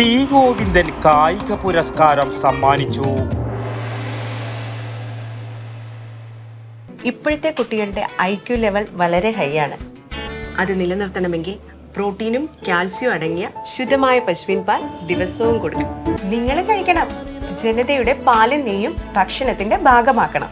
T Govindan കായിക പുരസ്കാരം സമ്മാനിച്ചു. ഇപ്പോഴത്തെ കുട്ടികളുടെ ഐ ക്യു ലെവൽ വളരെ ഹൈ ആണ്. അത് നിലനിർത്തണമെങ്കിൽ പ്രോട്ടീനും കാൽസ്യവും അടങ്ങിയ ശുദ്ധമായ പശുവിൻ പാൽ ദിവസവും കൊടുക്കും നിങ്ങൾ കഴിക്കണം. ജനതയുടെ പാലും നെയ്യും ഭക്ഷണത്തിന്റെ ഭാഗമാക്കണം.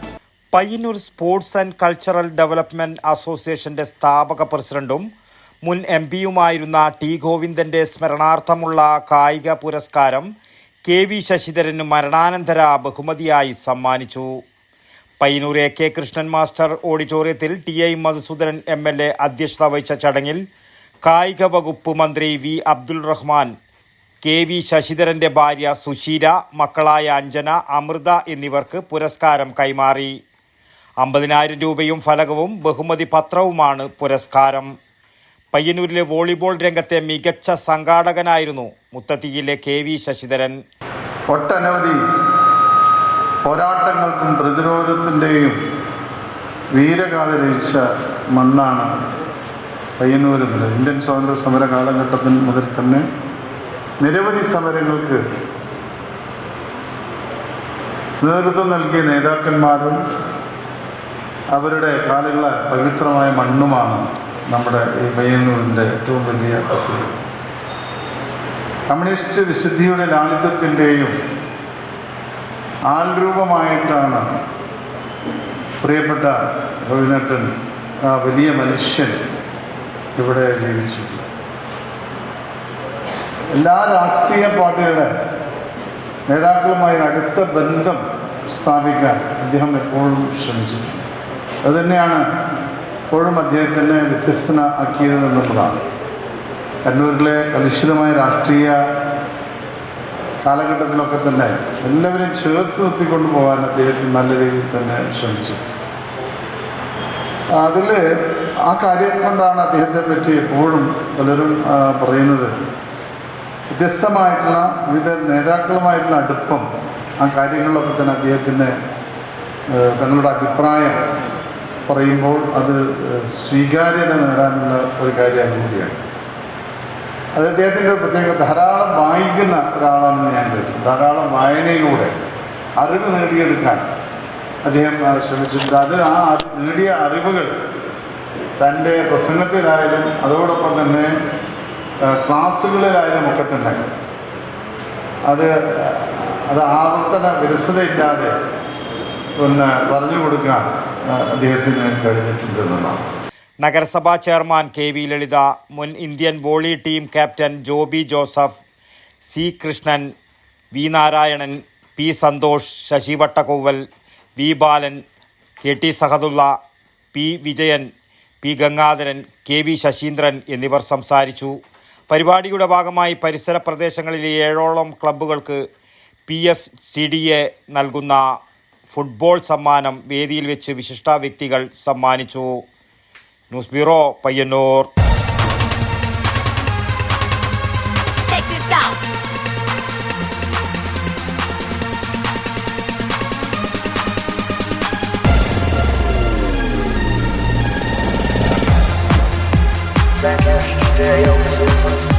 Payyanur sports and cultural development അസോസിയേഷന്റെ സ്ഥാപക പ്രസിഡന്റും മുൻ എം പിയുമായിരുന്ന ടി ഗോവിന്ദന്റെ സ്മരണാർത്ഥമുള്ള കായിക പുരസ്കാരം കെ വി ശശിധരന് മരണാനന്തര ബഹുമതിയായി സമ്മാനിച്ചു. Payyanur A K Krishnan Master ഓഡിറ്റോറിയത്തിൽ T I Madhusoodanan M L A അധ്യക്ഷത വഹിച്ച ചടങ്ങിൽ കായിക വകുപ്പ് മന്ത്രി V Abdul Rahman K V ശശിധരന്റെ ഭാര്യ സുശീല മക്കളായ അഞ്ജന അമൃത എന്നിവർക്ക് പുരസ്കാരം കൈമാറി. അമ്പതിനായിരം രൂപയും ഫലകവും ബഹുമതി പത്രവുമാണ് പുരസ്കാരം. പയ്യന്നൂരിലെ വോളിബോൾ രംഗത്തെ മികച്ച സംഘാടകനായിരുന്നു മുത്തത്തിയിലെ കെ വി ശശിധരൻ. ഒട്ടനവധി പോരാട്ടങ്ങൾക്കും പ്രതിരോധത്തിന്റെയും വീരഗാഥ രചിച്ച മണ്ണാണ് പയ്യന്നൂരെന്നത് ഇന്ത്യൻ സ്വാതന്ത്ര്യ സമര കാലഘട്ടത്തിൽ മുതൽ തന്നെ നിരവധി സമരങ്ങൾക്ക് നേതൃത്വം നൽകിയ നേതാക്കന്മാരും അവരുടെ കാലുകളെ പവിത്രമായ മണ്ണുമാണ് നമ്മുടെ ഈ പയ്യന്നൂരിന്റെ ഏറ്റവും വലിയ പ്രത്യേകത കമ്മ്യൂണിസ്റ്റ് വിശുദ്ധിയുടെ ലാളിത്യത്തിന്റെയും ആൾരൂപമായിട്ടാണ് പ്രിയപ്പെട്ട രവിനട്ടൻ ആ വലിയ മനുഷ്യൻ ഇവിടെ ജീവിച്ചിട്ടുള്ളത്. എല്ലാ രാഷ്ട്രീയ പാർട്ടികളുടെ നേതാക്കളുമായി അടുത്ത ബന്ധം സ്ഥാപിക്കാൻ അദ്ദേഹം എപ്പോഴും ശ്രമിച്ചിട്ടുണ്ട്. അതുതന്നെയാണ് എപ്പോഴും അദ്ദേഹത്തിനെ വ്യത്യസ്തനാക്കിയത് എന്നുള്ളതാണ്. കണ്ണൂരിലെ കലുഷിതമായ രാഷ്ട്രീയ കാലഘട്ടത്തിലൊക്കെ തന്നെ എല്ലാവരെയും ചേർത്ത് നിർത്തിക്കൊണ്ട് പോകാൻ അദ്ദേഹത്തിന് നല്ല രീതിയിൽ തന്നെ ശ്രമിച്ചു. അതിൽ ആ കാര്യം കൊണ്ടാണ് അദ്ദേഹത്തെ പറ്റി എപ്പോഴും പലരും പറയുന്നത്. വ്യത്യസ്തമായിട്ടുള്ള വിവിധ നേതാക്കളുമായിട്ടുള്ള അടുപ്പം ആ കാര്യങ്ങളിലൊക്കെ തന്നെ അദ്ദേഹത്തിന് ഏഹ്, തങ്ങളുടെ അഭിപ്രായം പറയുമ്പോൾ അത് സ്വീകാര്യത നേടാനുള്ള ഒരു കാര്യം കൂടിയാണ്. അത് അദ്ദേഹത്തിന്റെ പ്രത്യേക ധാരാളം വായിക്കുന്ന ഒരാളാണെന്ന് ഞാൻ കരുതുന്നു ധാരാളം വായനയിലൂടെ അറിവ് നേടിയെടുക്കാൻ അദ്ദേഹം ശ്രമിച്ചിട്ടുണ്ട്. അത് ആ നേടിയ അറിവുകൾ തന്റെ പ്രസംഗത്തിലായാലും അതോടൊപ്പം തന്നെ ക്ലാസ്സുകളിലായാലും ഒക്കെ തന്നെ അത് അത് ആവർത്തന വിരസതയില്ലാതെ പിന്നെ പറഞ്ഞു കൊടുക്കാൻ അദ്ദേഹത്തിന് കഴിഞ്ഞിട്ടുണ്ടെന്നുള്ളതാണ് നഗരസഭാ ചെയർമാൻ കെ വി ലളിത മുൻ Indian volley team captain Joby Joseph C Krishnan V Narayanan P Santhosh Sasi Vattakkoval V Balan K T Sahadulla P Vijayan P Gangadharan K V Sasindran എന്നിവർ സംസാരിച്ചു. പരിപാടിയുടെ ഭാഗമായി പരിസര പ്രദേശങ്ങളിലെ ഏഴോളം ക്ലബ്ബുകൾക്ക് P S C D A നൽകുന്ന football സമ്മാനം വേദിയിൽ വെച്ച് വിശിഷ്ട വ്യക്തികൾ സമ്മാനിച്ചു news bureau Payyanur Check this out. Stereo resistance.